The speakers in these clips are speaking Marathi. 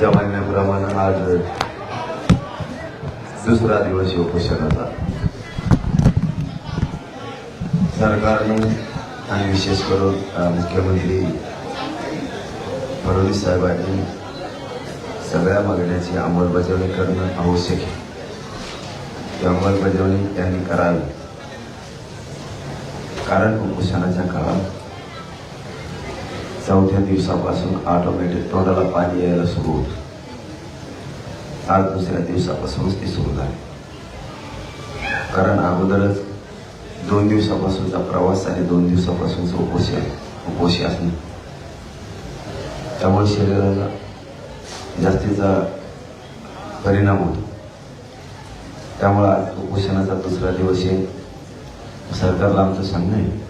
तुमच्या म्हणण्याप्रमाणे आज दुसरा दिवस उपोषणाचा सरकारने आणि विशेष करून मुख्यमंत्री फडणवीस साहेबांनी सगळ्या मागण्याची अंमलबजावणी करणं आवश्यक आहे. ती अंमलबजावणी त्यांनी करावी. कारण उपोषणाच्या काळात चौथ्या दिवसापासून ऑटोमॅटिक तोंडाला पाणी यायला सुरू होत आज दुसऱ्या दिवसापासूनच ती सुरू झाली कारण अगोदरच दोन दिवसापासूनचा प्रवास आणि दोन दिवसापासूनच उपोषी उपोषी असणे त्यामुळे शरीराला जास्तीचा परिणाम होतो त्यामुळे आज उपोषणाचा दुसरा दिवस आहे सरकारला आमचं सांगणं आहे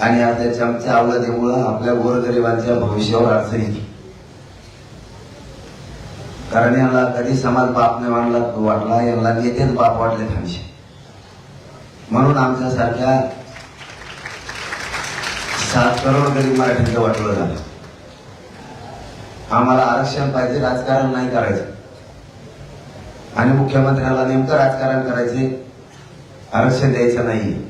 आणि आता आमच्या चमच्या अवलतेमुळं आपल्या गोरगरिबांच्या भविष्यावर अडचण येते कारण यांना कधी समाज बाप नाही मानला वाटला यांना नेतेच बाप वाटले खानशे म्हणून आमच्यासारख्या सात करोड गरीब मराठ्यांचं वाटलं झालं. आम्हाला आरक्षण पाहिजे राजकारण नाही करायचं. आणि मुख्यमंत्र्याला नेमकं राजकारण करायचे आरक्षण द्यायचं नाही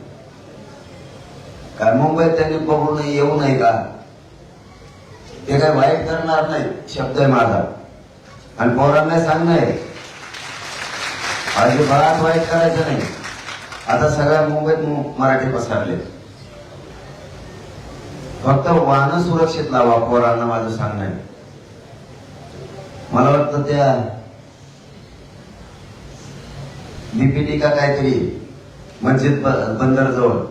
काय मुंबईत त्यांनी बघून येऊ नये का? ते काय वाईट करणार नाही शब्द आहे माझा. आणि पोरांना सांगणं आहे. अजिबात वाईट करायचं नाही. आता सगळ्या मुंबईत मराठी पसरले. फक्त वाहन सुरक्षित लावा पोरांना माझं सांगणं आहे. मला वाटतं त्या बीपीटी का काहीतरी मस्जिद बंदर जवळ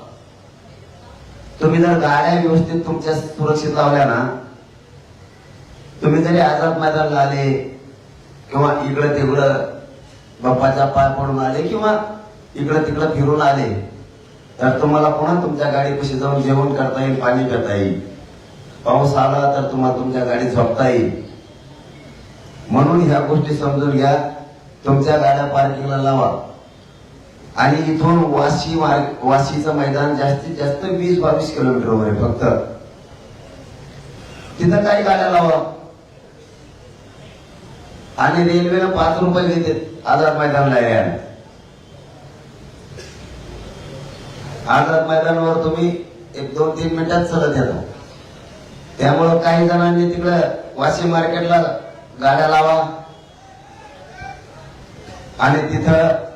तुम्ही जर गाड्या व्यवस्थित तुमच्या सुरक्षित लावल्या ना तुम्ही जरी आजार मैदान आले किंवा इकडं तिकडं बाप्पाच्या पाय पडून आले किंवा इकडं तिकडं फिरून आले तर तुम्हाला पुन्हा तुमच्या गाडीपाशी जाऊन जेवण करता येईल पाणी पिता येईल. पाऊस आला तर तुम्हाला तुमच्या गाडीत झोपता येईल. म्हणून ह्या गोष्टी समजून घ्या. तुमच्या गाड्या पार्किंगला लावा. आणि इथून वाशी मार्ग वाशीचं मैदान जास्तीत जास्त वीस बावीस किलोमीटरवर आहे फक्त. तिथं काही गाड्या लावा. आणि रेल्वेनं पाच रुपये घेते आझाद मैदानला यायला आझाद मैदानावर तुम्ही एक दोन तीन मिनिटात चलत येता. त्यामुळं काही जणांनी तिकडं वाशी मार्केटला गाड्या लावा. आणि तिथं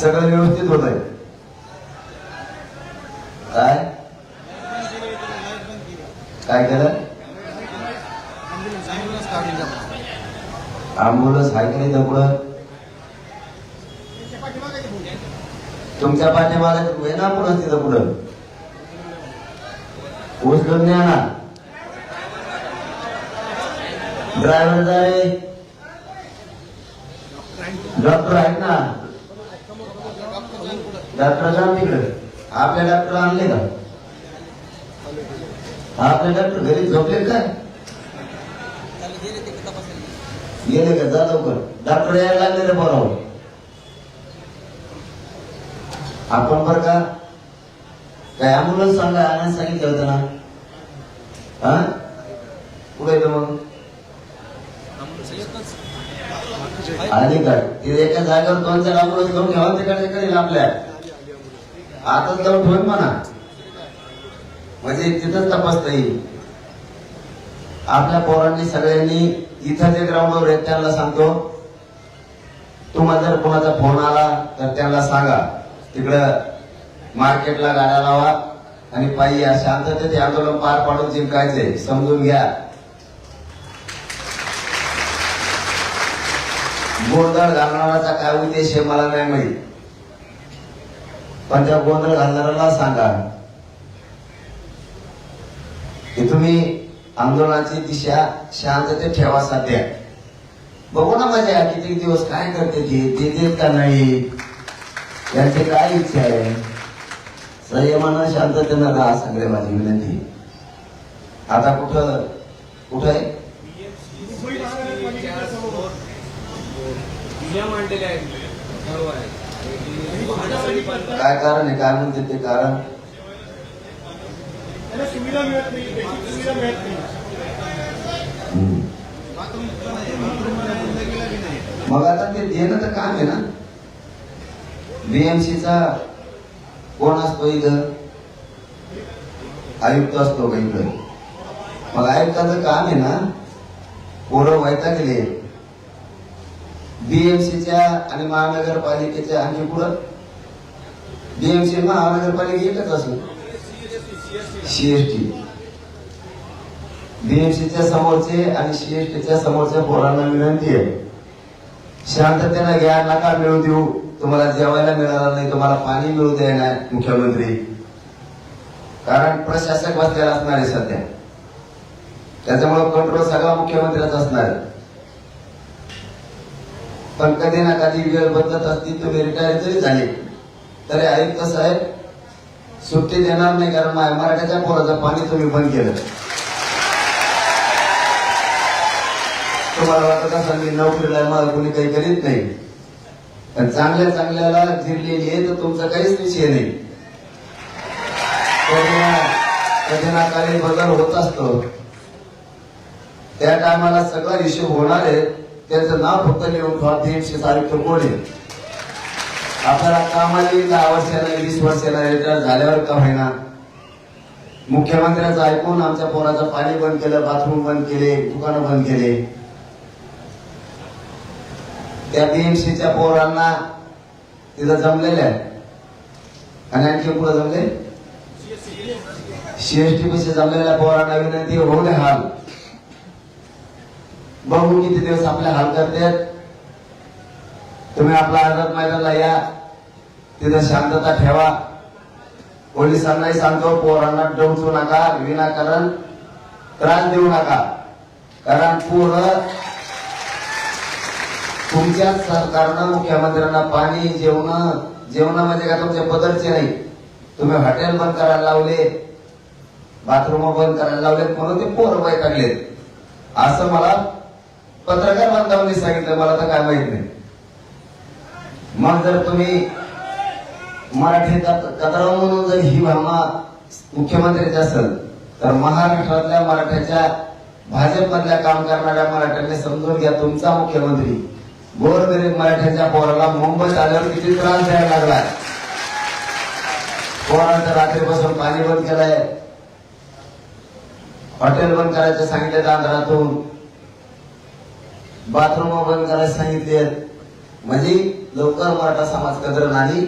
सगळं व्यवस्थित होत आहे काय? काय केलं? अँब्युलन्स आहे की नाही तर तुमच्या पाठीमाला आहे ना पुढं तिथं पुढं. उचलून न्या ना. ड्रायव्हर जाय डॉक्टर आहेत ना. डॉक्टर जा तिकडे आपल्या डॉक्टर आणले का आपले डॉक्टर घरी झोपले काय का डॉक्टर यायला लागले रे बरोबर आपण बर का काय अँब्युलन्स सांगा आणायला ना हा? कुठे येतं मग आली का। तिथे एका जागेवर चार अँब्युलन्स घेऊन घ्यावा आता जाऊन ठेवून म्हणा. म्हणजे तिथंच तपासता येईल. आपल्या पोरांनी सगळ्यांनी इथं जे ग्राउंडवर आहेत त्यांना सांगतो तुम्हाला जर कोणाचा फोन आला तर त्यांना सांगा. तिकडं मार्केटला गाड्या लावा आणि पायी या शांततेत हे आंदोलन पार पाडून जिंकायचे समजून घ्या. गोंधळ घालणाराचा काय उद्देश आहे मला नाही माहीत. पण त्या गोंधळ घालणाऱ्याला सांगा. की तुम्ही आंदोलनाची दिशा शांततेत ठेवा सध्या. बघू ना मजा किती दिवस काय करते ते ते देत का नाही? यांची काय इच्छा आहे? संयमानं शांततेनं राहा सगळे माझी विनंती. आता कुठं कुठं आहे? जुन्या आहेत. बरोबर आहे काय कारण आहे? काय म्हणते ते कारण. मग आता ते देणं तर काम आहे ना? बीएमसीचा कोण असतो इथं? आयुक्त असतो का इकडं? मग आयुक्ताचं काम आहे ना? पोरं व्हायचा गेले बीएमसीच्या आणि महानगरपालिकेच्या आणि पुढं? बीएमसी महानगरपालिका एकच असेल. सीएसटी बीएमसीच्या समोरचे आणि सीएसटीच्या समोरच्या पोरांना विनंती आहे. शांततेनं घ्या नका मिळू देऊ. तुम्हाला जेवायला मिळणार नाही तुम्हाला पाणी मिळू देणार मुख्यमंत्री. कारण प्रशासक बसलेला असणार आहे सध्या. त्याच्यामुळे कंट्रोल सगळा मुख्यमंत्र्याचा असणार आहे. पण कधी ना कधी वेळ बदलत असती तुम्ही रिटायर जरी झाले तरी आयुक्त साहेब सुट्टी देणार नाही कारण मा- मराठ्याच्या पोराचं पाणी तुम्ही बंद केलं. तुम्हाला वाटत असेल मी नोकरीला मला कोणी काही करीत नाही? पण चांगल्या चांगल्याला जिरलेली आहे तर तुमचा काहीच विषय नाही. कधी ना कधी ना काही बदल होत असतो. त्या टायमाला सगळा हिशोब होणार आहे. त्याचं नाव फक्त लिहून ठेवा तीनशे तारीख कोण आहे आपल्याला कामाला येईल दहा वर्षाला वीस वर्षाला रिटायर झाल्यावर का होईना? मुख्यमंत्र्यांचं ऐकून आमच्या पोराचं पाणी बंद केलं बाथरूम बंद केले दुकानं बंद केले. त्या बीएमसीच्या पोरांना तिथं जमलेल्या आहे? आणि आणखी पुढे जमले? सीएसटी पैसे जमलेल्या पोरांना विनंती होऊ हाल. बघू किती दिवस आपल्या हाल करतात? तुम्ही आपला आझाद मैदानला या. तिथं शांतता ठेवा. पोलिसांनाही सांगतो पोरांना डवचू नका विनाकारण त्रास देऊ नका. कारण पोरं तुमच्याच सरकारनं मुख्यमंत्र्यांना पाणी जेवण जेवणामध्ये का तुमच्या बदलचे नाही? तुम्ही हॉटेल बंद करायला लावले बाथरूम बंद करायला लावलेत म्हणून ते पोरं वैतागलेत असं मला पत्रकार बांधवांनी सांगितलं मला तर काय माहीत नाही. मग जर तुम्ही मराठी कतराव म्हणून जर ही भावना मुख्यमंत्र्याची असेल तर महाराष्ट्रातल्या मराठ्याच्या भाजपमधल्या काम करणाऱ्या मराठ्यांनी समजून घ्या तुमचा मुख्यमंत्री गोरगरीब मराठ्याच्या पोराला मुंबईत आल्यावर किती त्रास द्यायला लागलाय. पोरांचं रात्रीपासून पाणी बंद केलंय. हॉटेल बंद करायचं सांगितलं आंध्रातून बाथरूम ओपन करायला सांगितले म्हणजे लवकर मराठा समाज कदर नाही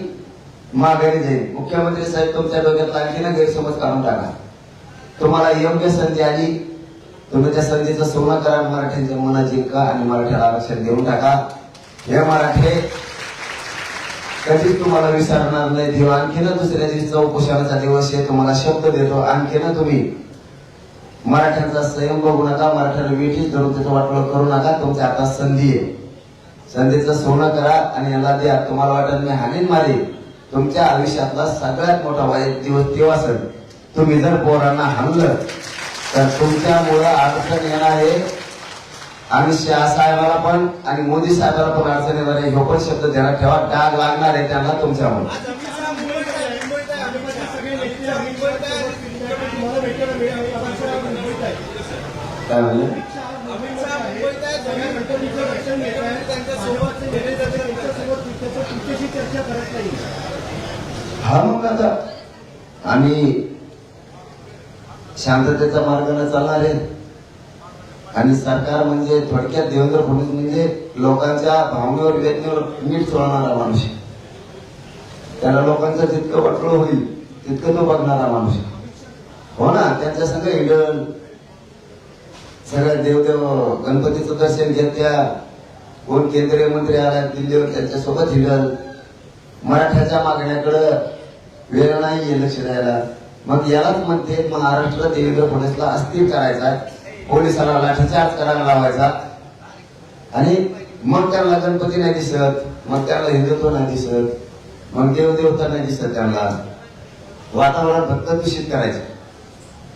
माघारी जाईल. मुख्यमंत्री साहेब तुमच्या डोक्यात आणखी ना गैरसमज काढून टाका. तुम्हाला योग्य संधी आली तुम्ही त्या संधीचं सोनं करा मराठ्यांच्या मनात जिंका आणि मराठ्याला आरक्षण देऊन टाका. हे मराठे कधीच तुम्हाला विसरणार नाही. देव आणखीन दुसऱ्या दिवशी उपोषणाचा दिवस आहे. तुम्हाला शब्द देतो. आणखीन तुम्ही मराठ्यांचा संयम बघू नका मराठ्याला वेठीच धरून त्याचं वाटोळ करू नका तुमच्या आता संधी आहे. संधीचं सोनं करा आणि याला द्या. तुम्हाला वाटत मी हानीन मारे तुमच्या आयुष्यातला सगळ्यात मोठा वाईट दिवस तेव्हा सर तुम्ही जर पोरांना हाणलं तर तुमच्यामुळं अडचण येणार आहे. अमित शहा साहेबाला पण आणि मोदी साहेबाला पण अडचण येणार आहे. ह्यो पण शब्द ध्यानात ठेवा. डाग लागणार आहे त्यांना तुमच्यामुळे आज अमित शहा मुंबईत आहे. मुंबईत आहे. भाजपचे सगळे नेते अमित शहा तुम्हाला भेटायला मिळेल. अमित शहा मुंबईत आहे. काय म्हणले अमित शहा मुंबईत आहे. सगळ्या गणपतीचं दर्शन घेत आहे. त्यांच्यासोबत ते नेते जातात. त्यांच्यासोबत त्याचं तुमच्याशी चर्चा काय म्हणले हा मग आता आम्ही शांततेचा मार्गाने चालणार आहे आणि सरकार म्हणजे थोडक्यात देवेंद्र फडणवीस म्हणजे लोकांच्या भावनेवर वेदनेवर नीट सोडणारा माणूस आहे. त्याला लोकांचं जितकं वाटलं होईल तितकं तो बघणारा माणूस आहे. हो ना त्यांच्या संघ हिडल सगळ्या देवदेव गणपतीचं दर्शन घेतल्या कोण केंद्रीय मंत्री आला दिल्लीवर त्यांच्यासोबत हिडल. मराठ्याच्या मागण्याकडं वेळ नाही लक्ष द्यायला. मग यालाच म्हणते महाराष्ट्र देवेंद्र फडणवीसला अस्थिर करायचा पोलिसाला लाठीचार्ज करायला लावायचा. आणि मग त्यांना गणपती नाही दिसत मग त्यांना हिंदुत्व नाही दिसत मग देवदेवता नाही दिसत त्यांना. वातावरण फक्त दूषित करायचं.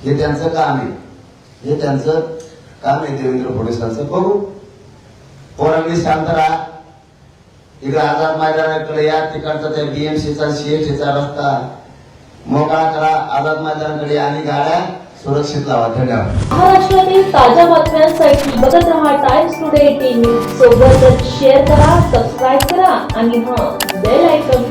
हे त्यांचं काम आहे. हे त्यांचं काम आहे देवेंद्र फडणवीसांचं बघू. पोरांनी शांत राहा. इकडे आझाद मैदानाकडे या तिकडचा त्या बीएमसीचा सीएसटीचा रस्ता. मोकळा करा. आझाद मैदानाकडे आणि गाड्या सुरक्षित लावा. धन्यवाद. महाराष्ट्रातील ताज्या बातम्यांसाठी बघत रहा टाइम्स टुडे टीव्ही सोबतच शेअर करा सबस्क्राईब करा आणि हा बेल आयकॉन